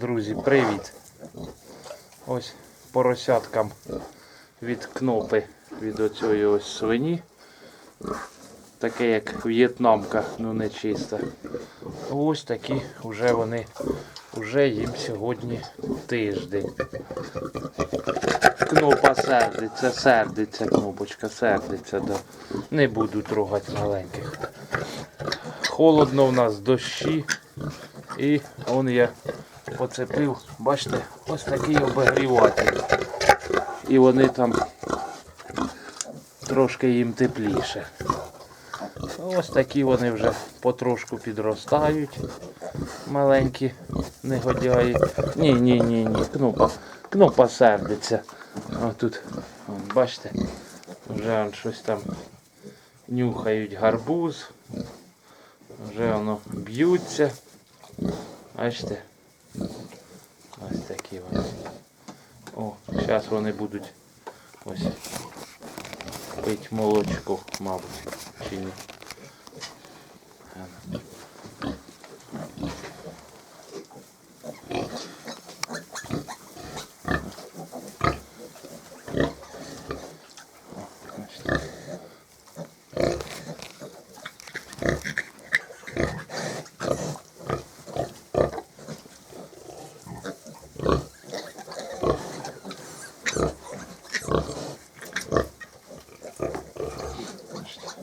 Друзі, привіт! Ось поросяткам від кнопи від оцієї ось свині. Таке як в'єтнамка, ну не чиста. Ось такі вже вони, вже їм сьогодні тиждень. Кнопа сердиться, сердиться, кнопочка сердиться. Да. Не буду трогати маленьких. Холодно в нас дощі. І он я поцепив, бачите, ось такий обігріватель. І вони там трошки їм тепліше. Ось такі вони вже потрошку підростають. Маленькі негодяї. Ні, ні, ні, ні. Кнопа, кнопа сердиться. А тут, бачите, вже он щось там нюхають гарбуз. Вже воно б'ються. Бачите? Ось такі вони. О, зараз вони будуть ось пить молочко, мабуть, чи ні. Ано. О, бачите.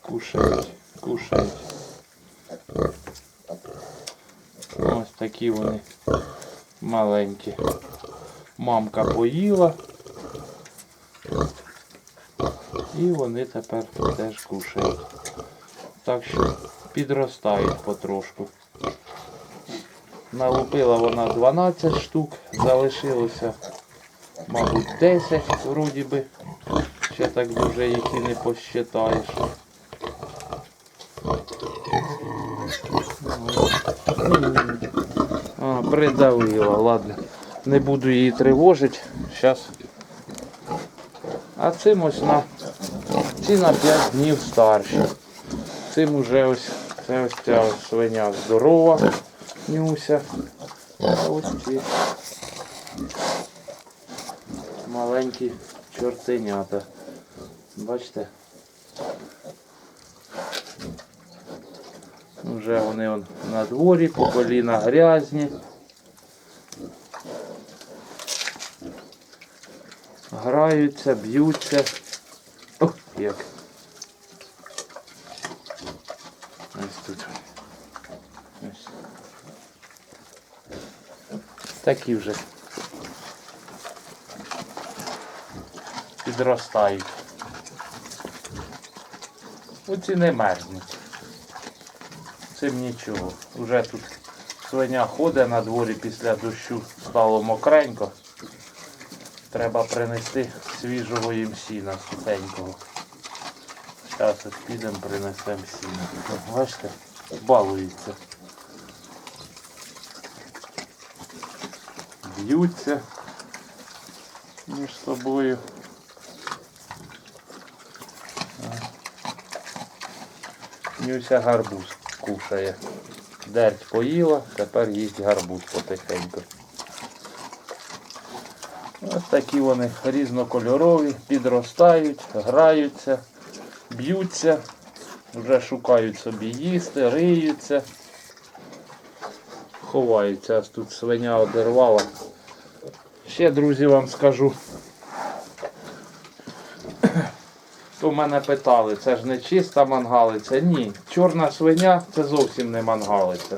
Кушають, кушають. Ось такі вони маленькі. Мамка поїла. І вони тепер теж кушають. Так що підростають потрошку. Налупила вона 12 штук, залишилося, мабуть, 10 вроді би. Ще так дуже їх і не посчитаєш. А, придавила, ладно. Не буду її тривожити. Зараз. А цим ось на ці на 5 днів старші. Цим уже ось це ось ця ось свиня здорова, нюся. А ось ці маленькі чортенята. Бачите? Вже вони он на дворі, по коліна грязні. Граються, б'ються. Ох, як. Ось тут. Ось. Такі вже підростають. Оці не мерзнуть. Цим нічого. Уже тут свиня ходить на дворі після дощу стало мокренько. Треба принести свіжого їм сіна сухенького. Зараз от підемо принесемо сіна. Бачите, балуються. Б'ються між собою. Нюся гарбуз кушає. Дерть поїла, тепер їсть гарбуз потихеньку. Ось такі вони різнокольорові, підростають, граються, б'ються, вже шукають собі їсти, риються, ховаються. Ось тут свиня одервала. Ще, друзі, вам скажу. То мене питали, це ж не чиста мангалиця. Ні, чорна свиня це зовсім не мангалиця.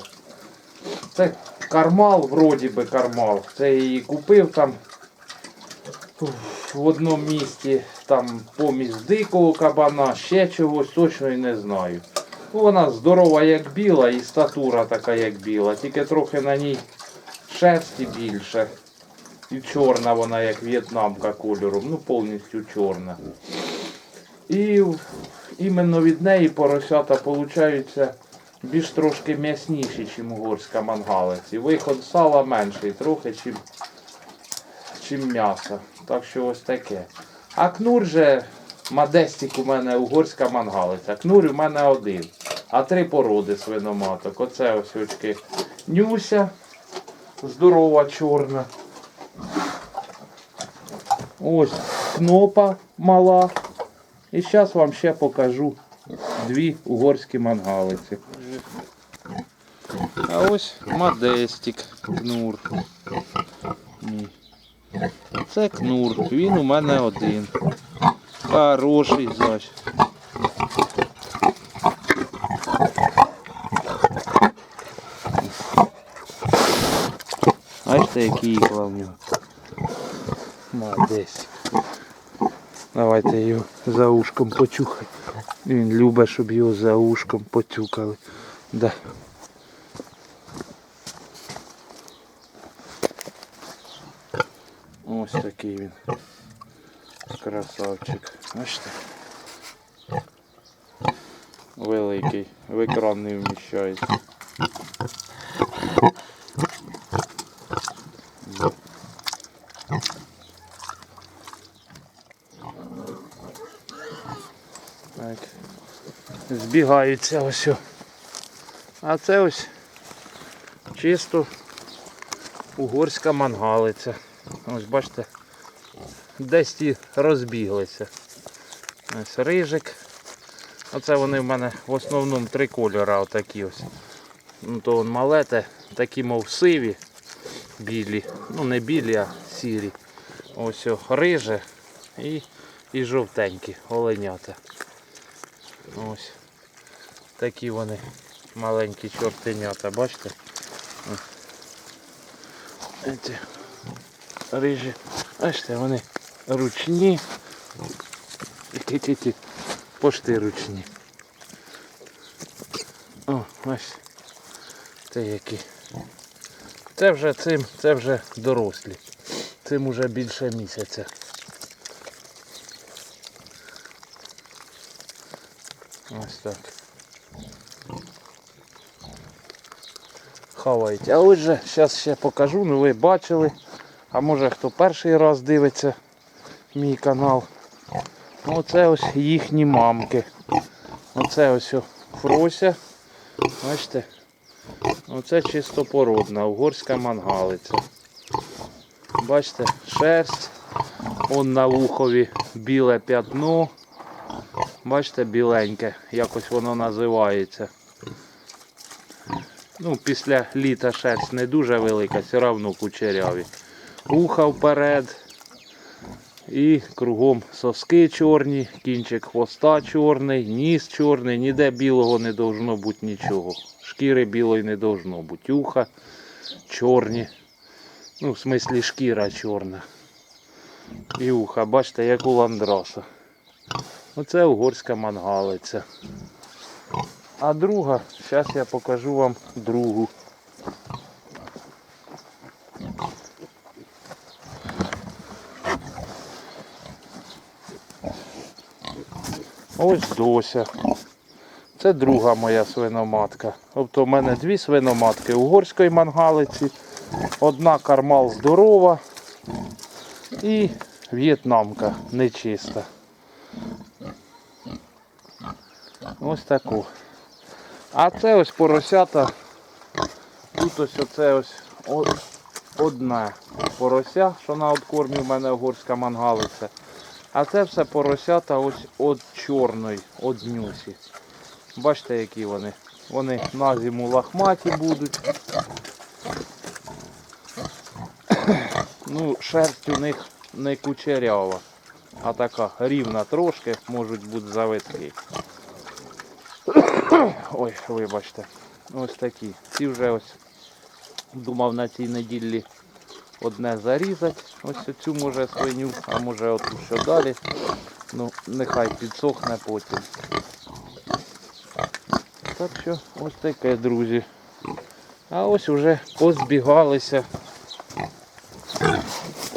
Це кармал, вроді би кармал. Це її купив там в одному місті, там помість дикого кабана, ще чогось точно і не знаю. Ну, Вона здорова як біла і статура така як біла, тільки трохи на ній шерсті більше. І чорна вона як в'єтнамка кольором, ну повністю чорна. І іменно від неї поросята получаються більш трошки м'ясніші, ніж угорська мангалець. І виход сала менший трохи, чим, чим м'ясо. Так що ось таке. А кнур же Мадестик у мене угорська мангалиця. Кнур у мене один. а три породи свиноматок. Оце ось очки Нюся, здорова чорна. Ось кнопа мала. І зараз вам ще покажу дві угорські мангалиці. А ось Модестик кнур. Це кнур. Він у мене один. Хороший зач. Бачите, який ікла в нього. Молодець. Давайте його за ушком почухай. Він любить, щоб його за ушком потюкали. Да. Такий він. Красавчик. Бачите? Великий. В екран не вміщається. Так. Збігаються ось. А це ось чисто угорська мангалиця. Ось бачите, десь ті розбіглися. Ось рижик. Оце вони в мене в основному три кольори отакі ось. Ну то вон малете, такі мов сиві, білі. Ну не білі, а сірі. Ось о, риже і, і жовтенькі оленята. Ось. Такі вони маленькі чортенята, бачите? Ці рижі. Бачите, вони ручні. Ті-ті-ті. Пошти ручні. О, ось. Це які. Це вже цим, це вже дорослі. Цим уже більше місяця. Ось так. Хавають. А отже, зараз ще покажу, ну ви бачили. А може хто перший раз дивиться мій канал. Оце ось їхні мамки. Оце ось Фрося. Бачите? Оце чистопородна, угорська мангалиця. Бачите, шерсть. Он на вухові біле п'ятно. Бачите, біленьке, якось воно називається. Ну, після літа шерсть не дуже велика, все одно кучеряві. Уха вперед. І кругом соски чорні, кінчик хвоста чорний, ніс чорний, ніде білого не должно бути нічого. Шкіри білої не должно бути. Уха чорні. Ну, в смислі шкіра чорна. І уха, бачите, як у ландраса. Оце угорська мангалиця. А друга, зараз я покажу вам другу. Ось Дося. Це друга моя свиноматка. Тобто в мене дві свиноматки угорської мангалиці. Одна кармал здорова і в'єтнамка нечиста. Ось таку. А це ось поросята. Тут ось оце ось одне порося, що на откормі в мене угорська мангалиця. А це все поросята ось від чорної, від нюсі. Бачите, які вони. Вони на зиму лахматі будуть. Ну, шерсть у них не кучерява, а така рівна трошки, можуть бути завитки. Ой, вибачте. Ось такі. Ці вже ось думав на цій неділі одне зарізати. Ось цю може свиню, а може оту що далі. Ну, нехай підсохне потім. Так що ось таке, друзі. А ось вже позбігалися.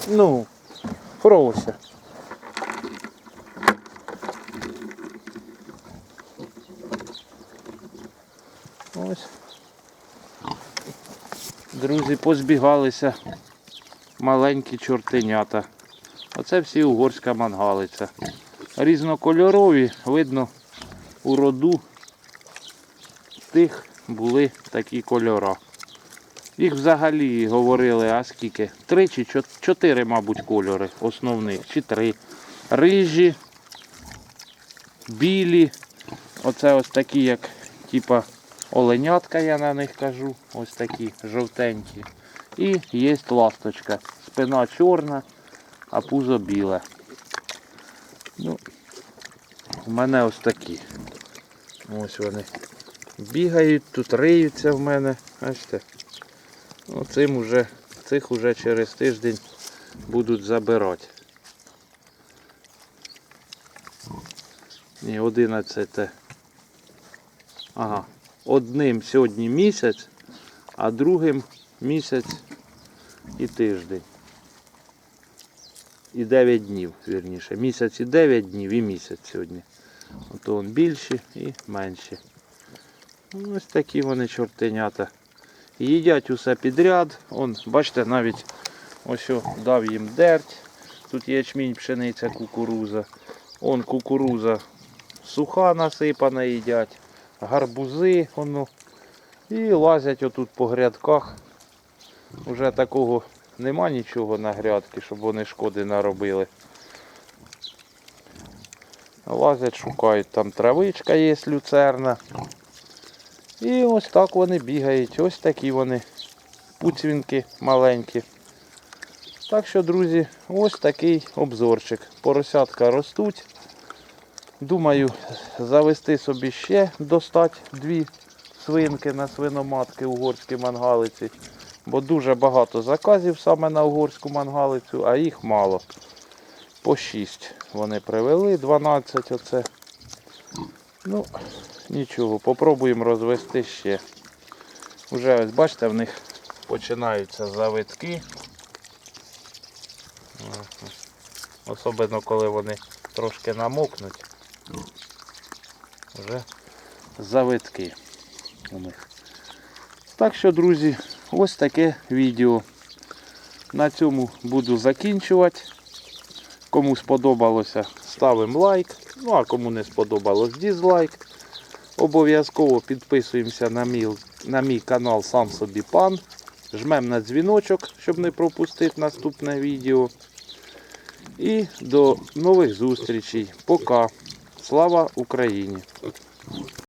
Ну, Фроуся. Ось. Друзі, позбігалися маленькі чортенята. Оце всі угорська мангалиця. Різнокольорові, видно у роду тих були такі кольори. Їх взагалі говорили, а скільки? Три чи чотири, мабуть, кольори основних, чи три. Рижі, білі. Оце ось такі, як типа оленятка, я на них кажу. Ось такі жовтенькі. І є ласточка. Спина чорна, а пузо біле. Ну, у мене ось такі. Ось вони бігають, тут риються в мене. Бачите? Оцим уже, цих уже через тиждень будуть забирати. Ні, 11. Ага. Одним сьогодні місяць, а другим місяць і тиждень. І 9 днів, вірніше. Місяць і 9 днів і місяць сьогодні. Ото он більші і менші. Ну, Ось такі вони чортенята. Їдять усе підряд. Он, бачите, навіть ось о, дав їм дерть. Тут ячмінь, пшениця, кукуруза. Он кукуруза суха насипана їдять, гарбузи воно. І лазять отут по грядках. Уже такого нема нічого на грядки, щоб вони шкоди наробили. Лазять, шукають, там травичка є люцерна. І ось так вони бігають. Ось такі вони пуцвінки маленькі. Так що, друзі, ось такий обзорчик. Поросятка ростуть. Думаю, завести собі ще достать дві свинки на свиноматки угорські мангалиці. Бо дуже багато заказів саме на угорську мангалицю, а їх мало. По 6 вони привели, 12 оце. Ну, нічого, попробуємо розвести ще. Уже ось бачите, в них починаються завитки. Особливо коли вони трошки намокнуть. Вже завитки у них. Так що, друзі, ось таке відео. На цьому буду закінчувати. Кому сподобалося, ставимо лайк. Ну а кому не сподобалось, дізлайк. Обов'язково підписуємося на мій, на мій канал Сам собі пан. Жмемо на дзвіночок, щоб не пропустити наступне відео. І до нових зустрічей. Пока. Слава Україні!